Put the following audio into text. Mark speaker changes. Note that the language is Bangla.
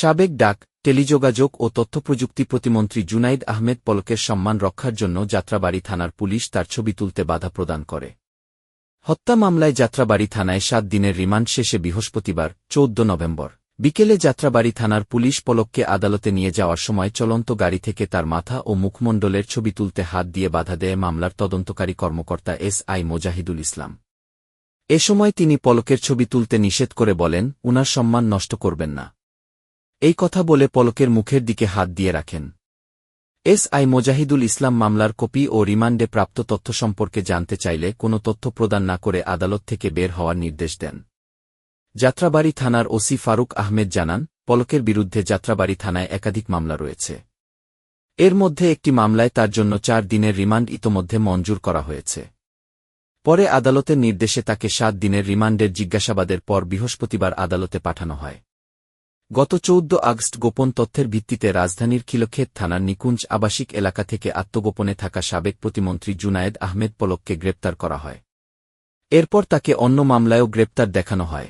Speaker 1: সাবেক ডাক, টেলিযোগাযোগ ও তথ্যপ্রযুক্তি প্রতিমন্ত্রী জুনাইদ আহমেদ পলকের সম্মান রক্ষার জন্য যাত্রাবাড়ি থানার পুলিশ তার ছবি তুলতে বাধা প্রদান করে। হত্যা মামলায় যাত্রাবাড়ি থানায় সাত দিনের রিমান্ড শেষে বৃহস্পতিবার, চৌদ্দ নভেম্বর। বিকেলে যাত্রাবাড়ি থানার পুলিশ পলককে আদালতে নিয়ে যাওয়ার সময় চলন্ত গাড়ি থেকে তার মাথা ও মুখমণ্ডলের ছবি তুলতে হাত দিয়ে বাধা দেয় মামলার তদন্তকারী কর্মকর্তা এস আই মোজাহিদুল ইসলাম। এ সময় তিনি পলকের ছবি তুলতে নিষেধ করে বলেন, উনার সম্মান নষ্ট করবেন না। এই কথা বলে পলকের মুখের দিকে হাত দিয়ে রাখেন। এস আই মোজাহিদুল ইসলাম মামলার কপি ও রিমান্ডে প্রাপ্ত তথ্য সম্পর্কে জানতে চাইলে কোনো তথ্য প্রদান না করে আদালত থেকে বের হওয়ার নির্দেশ দেন। যাত্রাবাড়ি থানার ওসি ফারুক আহমেদ জানান, পলকের বিরুদ্ধে যাত্রাবাড়ি থানায় একাধিক মামলা রয়েছে। এর মধ্যে একটি মামলায় তার জন্য চার দিনের রিমান্ড ইতোমধ্যে মঞ্জুর করা হয়েছে। পরে আদালতের নির্দেশে তাকে সাত দিনের রিমান্ডের জিজ্ঞাসাবাদের পর বৃহস্পতিবার আদালতে পাঠানো হয়। গত চৌদ্দ আগস্ট গোপন তথ্যের ভিত্তিতে রাজধানীর খিলক্ষেত থানার নিকুঞ্জ আবাসিক এলাকা থেকে আত্মগোপনে থাকা সাবেক প্রতিমন্ত্রী জুনায়েদ আহমেদ পলককে গ্রেপ্তার করা হয়। এরপর তাকে অন্য মামলায়ও গ্রেপ্তার দেখানো হয়।